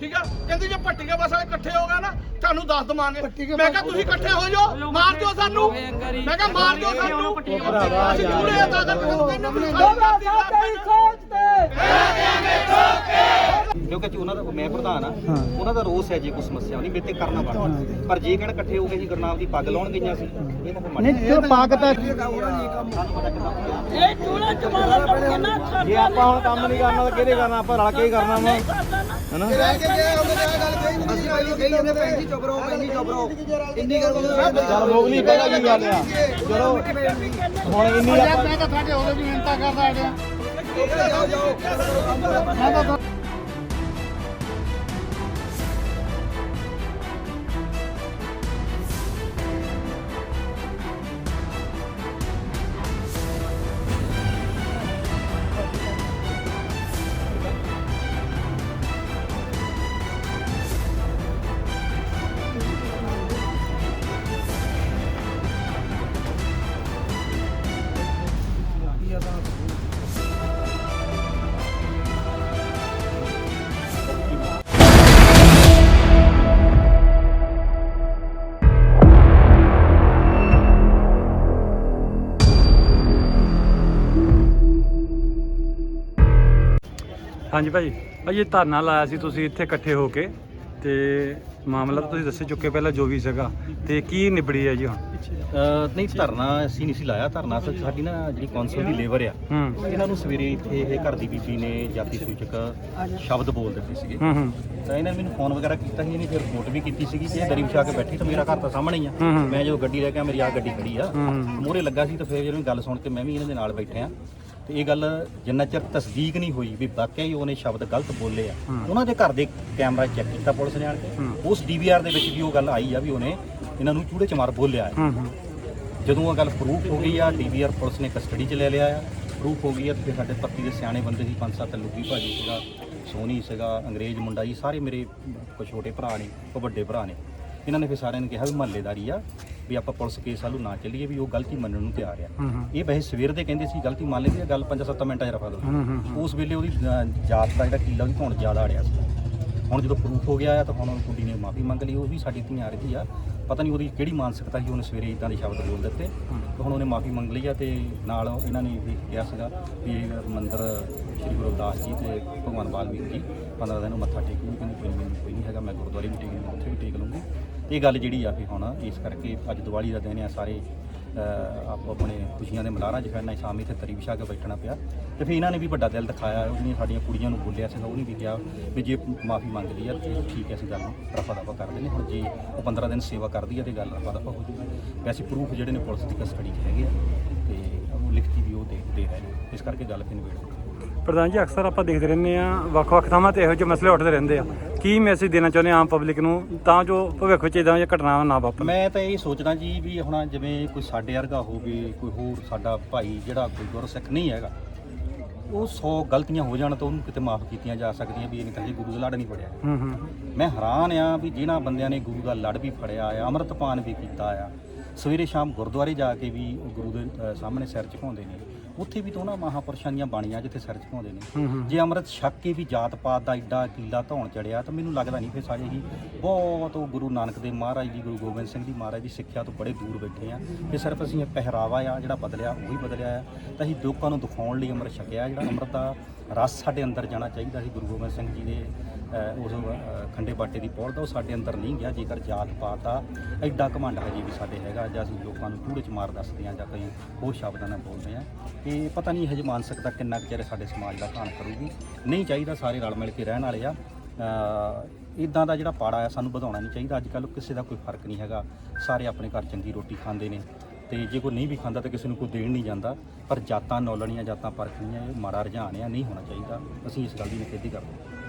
ਠੀਕ ਆ? ਕਹਿੰਦੇ ਜੇ ਭੱਟੀਆ ਬਸ ਵਾਲੇ ਇਕੱਠੇ ਹੋ ਗਏ ਨਾ ਤੁਹਾਨੂੰ ਦੱਸ ਦਵਾਂਗੇ। ਮੈਂ ਕਿਹਾ ਤੁਸੀਂ ਇਕੱਠੇ ਹੋ ਜਾਓ ਮਾਰ ਦਿਓ ਸਾਨੂੰ। ਮੈਂ ਕਿਹਾ ਮਾਰ ਦਿਓ ਸਾਨੂੰ। ਅਸੀਂ ਪੂਰੇ ਅਦਾ ਕਰਕੇ ਤੁਹਾਨੂੰ ਕਹਿੰਦੇ ਵੀ ਸਾਡੀ ਕਿਉਂਕਿ ਜੀ ਉਹਨਾਂ ਦਾ ਮੈਂ ਪ੍ਰਧਾਨ ਆ ਉਹਨਾਂ ਦਾ ਰੋਸ ਹੈ ਜੇ ਕੋਈ ਸਮੱਸਿਆ ਨਹੀਂ ਮੇਰੇ ਤੇ ਕਰਨਾ ਪੜਦਾ ਪਰ ਜੇ। ਕਹਿਣ ਇਕੱਠੇ ਹੋ ਕੇ ਜੀ ਗੁਰਨਾਮ ਦੀ ਪੱਗ ਲਾਉਣ ਗਈਆਂ ਸੀ ਇਹ ਤਾਂ ਫਿਰ ਮੰਨ ਨਹੀਂ ਤੇ ਪਾਕ ਤਾਂ ਜੇ ਆਪਾਂ ਹੁਣ ਕੰਮ ਨਹੀਂ ਕਰਨਾ ਤਾਂ ਕਿਹਦੇ ਕਰਨਾ? ਆਪਾਂ ਰਲ ਕੇ ਹੀ ਕਰਨਾ ਵਾ। ਹਨਾ? ਚੱਲ ਮੋਗਲੀ ਪਹਿਲਾਂ ਕੀ ਗੱਲ ਆ? ਚਲੋ ਹੁਣ ਇੰਨੀ ਆਪਾਂ ਹਾਂਜੀ ਭਾਈ ਭਾਈ ਇਹ ਧਰਨਾ ਲਾਇਆ ਸੀ ਤੁਸੀਂ ਇੱਥੇ ਇਕੱਠੇ ਹੋ ਕੇ ਤੇ ਮਾਮਲਾ ਤਾਂ ਤੁਸੀਂ ਦੱਸ ਚੁੱਕੇ ਪਹਿਲਾਂ ਜੋ ਵੀ ਸੀਗਾ। ਤੇ ਕੀ ਨਿਬੜੀ ਹੈ ਜੀ ਹੁਣ? ਅਹ ਨਹੀਂ ਧਰਨਾ ਅਸੀਂ ਨਹੀਂ ਸੀ ਲਾਇਆ। ਧਰਨਾ ਅਸਲ 'ਚ ਸਾਡੀ ਨਾ ਜਿਹੜੀ ਕੌਂਸਲ ਦੀ ਲੇਬਰ ਆ ਹੂੰ। ਇਹਨਾਂ ਨੂੰ ਸਵੇਰੇ ਇੱਥੇ ਇਹ ਘਰ ਦੀ ਬੀਬੀ ਨੇ ਜਾਤੀ ਸੂਚਕ ਸ਼ਬਦ ਬੋਲ ਦਿੱਤੇ ਸੀਗੇ। ਹੂੰ ਹੂੰ। ਤਾਂ ਇਹਨਾਂ ਨੇ ਮੈਨੂੰ ਫੋਨ ਵਗੈਰਾ ਕੀਤਾ ਸੀ ਇਹਨੇ ਫਿਰ ਰਿਪੋਰਟ ਵੀ ਕੀਤੀ ਸੀਗੀ ਕਿ ਇਹ ਦਰੀ ਵਿਛਾ ਕੇ ਬੈਠੀ ਤਾਂ ਮੇਰਾ ਘਰ ਤਾਂ ਸਾਹਮਣੇ ਹੀ ਆ। ਹੂੰ। ਮੈਂ ਜਦੋਂ ਗੱਡੀ ਲੈ ਕੇ ਆ ਮੇਰੀ ਆ ਗੱਡੀ ਖੜੀ ਆ। ਹੂੰ ਹੂੰ। ਮੂਹਰੇ ਲੱਗਾ ਸੀ ਤਾਂ ਫਿਰ ਜਦੋਂ ਗੱਲ ਸੁਣ ਕੇ ਮੈਂ ਵੀ ਇਹਨਾਂ ਦੇ ਨਾਲ ਬੈਠਿਆ। ਤੇ ਇਹ ਗੱਲ ਜਿੰਨਾ ਚਿਰ ਤਸਦੀਕ ਨਹੀਂ ਹੋਈ ਵੀ ਵਾਕਿਆ ਹੀ ਉਹਨੇ ਸ਼ਬਦ ਗਲਤ ਬੋਲੇ ਆ। ਉਹਨਾਂ ਦੇ ਘਰ ਦੇ ਕੈਮਰਾ ਚੈੱਕ ਕੀਤਾ ਪੁਲਿਸ ਨੇ ਆਣ ਕੇ। ਉਸ ਡੀਵੀਆਰ ਦੇ ਵਿੱਚ ਵੀ ਉਹ ਗੱਲ ਆਈ ਆ ਵੀ ਉਹਨੇ ਇਹਨਾਂ ਨੂੰ ਚੂੜੇ ਚਮਾਰ ਬੋਲਿਆ ਆ। ਹੂੰ ਜਦੋਂ ਉਹ ਗੱਲ ਪ੍ਰੂਫ ਹੋ ਗਈ ਆ ਡੀਵੀਆਰ ਪੁਲਿਸ ਨੇ ਕਸਟਡੀ 'ਚ ਲੈ ਲਿਆ ਆ। ਪ੍ਰੂਫ ਹੋ ਗਈ ਆ ਤੇ ਸਾਡੇ ਪੱਤੀ ਦੇ ਸਿਆਣੇ ਬੰਦੇ ਸੀ ਪੰਜ ਸੱਤ ਲੁੱਗੀ ਭਾਜੀ ਸੀਗਾ ਸੋਨੀ ਸੀਗਾ ਅੰਗਰੇਜ਼ ਮੁੰਡਾ ਜੀ ਸਾਰੇ ਮੇਰੇ ਕੋ ਛੋਟੇ ਭਰਾ ਨੇ ਕੋ ਵੱਡੇ ਭਰਾ ਨੇ। ਇਹਨਾਂ ਨੇ ਫਿਰ ਸਾਰਿਆਂ ਨੇ ਕਿਹਾ ਵੀ ਮਹੱਲੇਦਾਰੀ ਆ ਵੀ ਆਪਾਂ ਪੁਲਿਸ ਕੇਸ ਵੱਲੋਂ ਨਾ ਚੱਲੀਏ ਵੀ ਉਹ ਗਲਤੀ ਮੰਨਣ ਨੂੰ ਤਿਆਰ ਆ। ਇਹ ਵੈਸੇ ਸਵੇਰ ਦੇ ਕਹਿੰਦੇ ਸੀ ਗਲਤੀ ਮੰਨ ਲੈਂਦੇ ਆ ਗੱਲ 5-7 ਮਿੰਟਾਂ 'ਚ ਰਫਾ ਦੋ। ਉਸ ਵੇਲੇ ਉਹਦੀ ਜਾਤ ਦਾ ਜਿਹੜਾ ਕੀਲਾ ਉਹਦੀ ਧੌਣ ਜ਼ਿਆਦਾ ਅੜਿਆ ਸੀ। ਹੁਣ ਜਦੋਂ ਪ੍ਰੂਫ ਹੋ ਗਿਆ ਆ ਤਾਂ ਹੁਣ ਉਹ ਕੁੜੀ ਨੇ ਮਾਫੀ ਮੰਗ ਲਈ, ਉਹ ਵੀ ਸਾਡੀ ਧੀਆਂ ਰਹੀ ਆ। ਪਤਾ ਨਹੀਂ ਉਹਦੀ ਕਿਹੜੀ ਮਾਨਸਿਕਤਾ ਸੀ, ਉਹਨੇ ਸਵੇਰੇ ਇਦਾਂ ਦੇ ਸ਼ਬਦ ਬੋਲ ਦਿੱਤੇ। ਤੇ ਹੁਣ ਉਹਨੇ ਮਾਫੀ ਮੰਗ ਲਈ ਆ ਤੇ ਨਾਲ ਇਹਨਾਂ ਨੇ ਵੀ ਕਿਹਾ ਸੀਗਾ ਵੀ ਇਹ ਮੰਦਿਰ ਸ੍ਰੀ ਗੁਰੂ ਰਵਿਦਾਸ ਜੀ ਤੇ ਭਗਵਾਨ ਵਾਲਮੀਕ ਜੀ 15 ਦਿਨ ਮੱਥਾ ਟੇਕੂਗੀ ਕਹਿੰਦੀ ਕੋਈ ਮੈਨੂੰ ਕੋਈ ਨਹੀਂ ਹੈਗਾ, ਮੈਂ ਗੁਰਦੁਆਰੇ ਵੀ ਟੇਕ ਲੂੰਗਾ ਉੱਥੇ ਵੀ ਟੇਕ ਲੂੰਗੀ ਇਹ ਗੱਲ ਜਿਹੜੀ ਆ ਵੀ ਹੁਣ ਇਸ ਕਰਕੇ ਅੱਜ ਦੀਵਾਲੀ ਦਾ ਦਿਨ ਆ, ਸਾਰੇ ਆਪੋ ਆਪਣੇ ਖੁਸ਼ੀਆਂ ਦੇ ਮਲਾਰਾਂ 'ਚ ਖੜਨਾ ਸ਼ਾਮੀ ਤੇ ਤਰੀ ਵਿਛਾ ਕੇ ਬੈਠਣਾ ਪਿਆ। ਤੇ ਫਿਰ ਇਹਨਾਂ ਨੇ ਵੀ ਵੱਡਾ ਦਿਲ ਦਿਖਾਇਆ, ਉਹਨੇ ਸਾਡੀਆਂ ਕੁੜੀਆਂ ਨੂੰ ਬੋਲਿਆ ਸੀ ਉਹਨੇ ਵੀ ਕਿਹਾ ਵੀ ਜੇ ਮਾਫੀ ਮੰਗ ਲਈ ਆ, ਤੇ ਠੀਕ ਹੈ, ਅਸੀਂ ਗੱਲ ਰਫਾ ਦਫਾ ਕਰ ਦਿੰਦੇ ਹਾਂ। ਹੁਣ ਜੇ ਉਹ 15 ਦਿਨ ਸੇਵਾ ਕਰਦੀ ਹੈ ਤੇ ਗੱਲ ਰਫਾ ਦਫਾ ਹੋ ਜੂਗੀ। ਵੈਸੇ ਪ੍ਰੂਫ ਜਿਹੜੇ ਨੇ ਪੁਲਿਸ ਦੀ ਕਸਟਡੀ 'ਚ ਹੈਗੇ ਆ, ਤੇ ਉਹ ਲਿਖਤੀ ਵੀ ਉਹ ਦੇ ਦੇ ਰਹੇ ਨੇ। ਇਸ ਕਰਕੇ ਗੱਲ ਫਿਰ ਨਿਬੇੜ ਪ੍ਰਧਾਨ ਜੀ, ਅਕਸਰ ਆਪਾਂ ਦੇਖਦੇ ਰਹਿੰਦੇ ਆ ਵੱਖ-ਵੱਖ ਥਾਵਾਂ ਤੇ ਇਹੋ ਜਿਹੇ ਮਸਲੇ ਉੱਠਦੇ ਰਹਿੰਦੇ ਆ। ਕੀ ਮੈਸੇਜ ਦੇਣਾ ਚਾਹੁੰਦੇ ਆਮ ਪਬਲਿਕ ਨੂੰ? ਤਾਂ ਜੋ ਭਵਿੱਖ ਵਿੱਚ ਇਦਾਂ ਦੀਆਂ ਘਟਨਾਵਾਂ ਨਾ ਵਾਪਰਨ। ਮੈਂ ਤਾਂ ਇਹ ਸੋਚਦਾ ਜੀ ਵੀ ਹੁਣ ਜਿਵੇਂ ਕੋਈ ਸਾਡੇ ਵਰਗਾ ਹੋਵੇ ਕੋਈ ਹੋਰ ਸਾਡਾ ਭਾਈ ਜਿਹੜਾ ਕੋਈ ਗੁਰਸਿੱਖ ਨਹੀਂ ਹੈਗਾ ਉਹ 100 ਗਲਤੀਆਂ ਹੋ ਜਾਣ ਤਾਂ ਉਹਨੂੰ ਕਿਤੇ ਮਾਫ ਕੀਤੀਆਂ ਜਾ ਸਕਦੀਆਂ ਵੀ ਇਹ ਤਾਂ ਜੀ ਗੁਰੂ ਦਾ ਲੜ ਨਹੀਂ ਫੜਿਆ। ਹੂੰ ਹੂੰ। ਮੈਂ ਹੈਰਾਨ ਆ ਵੀ ਜਿਨ੍ਹਾਂ ਬੰਦਿਆਂ ਨੇ ਗੁਰੂ ਦਾ ਲੜ ਵੀ ਫੜਿਆ ਆ ਅੰਮ੍ਰਿਤਪਾਨ ਵੀ ਕੀਤਾ ਆ ਸਵੇਰੇ ਸ਼ਾਮ ਗੁਰਦੁਆਰੇ ਜਾ ਕੇ ਵੀ ਉਹ ਗੁਰੂ ਦੇ ਅ, ਸਾਹਮਣੇ ਸਿਰ ਝੁਕਾਉਂਦੇ ਨੇ। ਉੱਥੇ ਵੀ ਤਾਂ ਉਹਨਾਂ ਮਹਾਪੁਰਸ਼ਾਂ ਦੀਆਂ ਬਾਣੀਆਂ ਜਿੱਥੇ ਸਿਰ ਝੁਕਾਉਂਦੇ ਨੇ। ਹੂੰ ਹੂੰ। ਜੇ ਅੰਮ੍ਰਿਤ ਛਕ ਕੇ ਵੀ ਜਾਤ ਪਾਤ ਦਾ ਐਡਾ ਕੀਲਾ ਧੌਣ ਚੜਿਆ ਤਾਂ ਮੈਨੂੰ ਲੱਗਦਾ ਨਹੀਂ ਫਿਰ ਸਾਰੇ ਹੀ ਬਹੁਤ ਉਹ ਗੁਰੂ ਨਾਨਕ ਦੇਵ ਮਹਾਰਾਜ ਦੀ ਗੁਰੂ ਗੋਬਿੰਦ ਸਿੰਘ ਦੀ ਮਹਾਰਾਜ ਦੀ ਸਿੱਖਿਆ ਤੋਂ ਬੜੇ ਦੂਰ ਬੈਠੇ ਆ। ਇਹ ਸਿਰਫ ਅਸੀਂ ਇਹ ਪਹਿਰਾਵਾ ਆ ਜਿਹੜਾ ਬਦਲਿਆ ਉਹੀ ਬਦਲਿਆ ਆ। ਤਾਂ ਅਸੀਂ ਲੋਕਾਂ ਨੂੰ ਦਿਖਾਉਣ ਲਈ ਅੰਮ੍ਰਿਤ ਛਕਿਆ ਜਿਹੜਾ ਅੰਮ੍ਰਿਤ ਦਾ ਰਸ ਸਾਡੇ ਅੰਦਰ ਜਾਣਾ ਚਾਹੀਦਾ ਸੀ। ਗੁਰੂ ਗੋਬਿੰਦ ਸਿੰਘ ਜੀ ਦੇ ਉਸ ਖੰਡੇ ਬਾਟੇ ਦੀ ਪੌੜ ਦਾ, ਉਹ ਸਾਡੇ ਅੰਦਰ ਨਹੀਂ ਗਿਆ, ਜੇਕਰ ਜਾਤ ਪਾਤ ਦਾ ਐਡਾ ਘਮੰਡ ਹਜੇ ਵੀ ਸਾਡੇ ਹੈਗਾ, ਜਾਂ ਅਸੀਂ ਲੋਕਾਂ ਨੂੰ ਕੂੜੇ ਚ ਮਾਰ ਦੱਸਦੇ ਆ ਜਾਂ ਕਈ ਹੋਰ ਸ਼ਬਦਾਂ ਨਾਲ ਬੋਲਦੇ ਆ ਇਹ ਪਤਾ ਨਹੀਂ ਹਜੇ ਮਾਨਸਿਕਤਾ ਕਿੰਨਾ ਕੁ ਚਿਰ ਸਾਡੇ ਸਮਾਜ ਦਾ ਧਾਨ ਕਰੂਗੀ। ਨਹੀਂ ਚਾਹੀਦਾ, ਸਾਰੇ ਰਲ ਮਿਲ ਕੇ ਰਹਿਣ ਵਾਲੇ ਆ। ਇਦਾਂ ਦਾ ਜਿਹੜਾ ਪਾੜਾ ਆ, ਸਾਨੂੰ ਵਧਾਉਣਾ ਨਹੀਂ ਚਾਹੀਦਾ। ਅੱਜ ਕੱਲ੍ਹ ਕਿਸੇ ਦਾ ਕੋਈ ਫ਼ਰਕ ਨਹੀਂ ਹੈਗਾ। ਸਾਰੇ ਆਪਣੇ ਘਰ ਚੰਗੀ ਰੋਟੀ ਖਾਂਦੇ ਨੇ, ਤੇ ਜੇ ਕੋਈ ਨਹੀਂ ਵੀ ਖਾਂਦਾ ਤਾਂ ਕਿਸੇ ਨੂੰ ਕੋਈ ਦੇਣ ਨਹੀਂ ਜਾਂਦਾ। ਪਰ ਜਾਤਾਂ, ਨੌਲਣੀਆਂ ਜਾਤਾਂ ਪਰਖਣੀਆਂ ਇਹ ਮਾੜਾ ਰੁਝਾਨ ਆ, ਨਹੀਂ ਹੋਣਾ ਚਾਹੀਦਾ। ਅਸੀਂ ਇਸ ਗੱਲ ਦੀ ਨਿਖੇਧੀ ਕਰਦੇ ਹਾਂ।